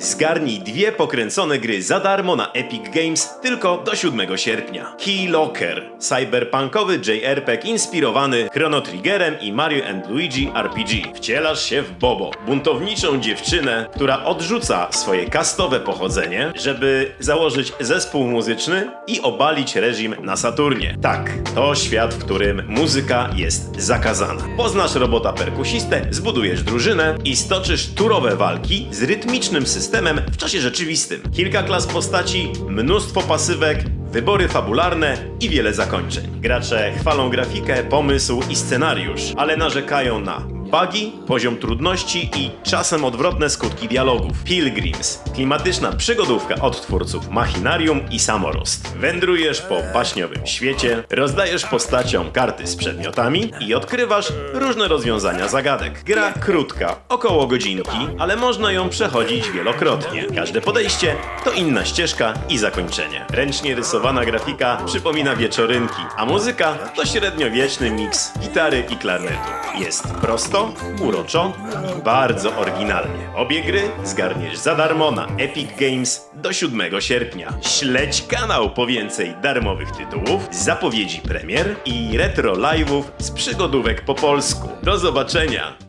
Zgarnij dwie pokręcone gry za darmo na Epic Games tylko do 7 sierpnia. Key Locker, cyberpunkowy JRPG inspirowany Chrono Triggerem i Mario Luigi RPG. Wcielasz się w Bobo, buntowniczą dziewczynę, która odrzuca swoje kastowe pochodzenie, żeby założyć zespół muzyczny i obalić reżim na Saturnie. Tak, to świat, w którym muzyka jest zakazana. Poznasz robota perkusistę, zbudujesz drużynę i stoczysz turowe walki z rytmicznym systemem w czasie rzeczywistym. Kilka klas postaci, mnóstwo pasywek, wybory fabularne i wiele zakończeń. Gracze chwalą grafikę, pomysł i scenariusz, ale narzekają na bugi, poziom trudności i czasem odwrotne skutki dialogów. Pilgrims, klimatyczna przygodówka od twórców Machinarium i Samorost. Wędrujesz po baśniowym świecie, rozdajesz postaciom karty z przedmiotami i odkrywasz różne rozwiązania zagadek. Gra krótka, około godzinki, ale można ją przechodzić wielokrotnie. Każde podejście to inna ścieżka i zakończenie. Ręcznie rysowana grafika przypomina wieczorynki, a muzyka to średniowieczny miks gitary i klarnetu. Jest prosto, uroczo i bardzo oryginalnie. Obie gry zgarniesz za darmo na Epic Games do 7 sierpnia. Śledź kanał po więcej darmowych tytułów, zapowiedzi premier i retro live'ów z przygodówek po polsku. Do zobaczenia!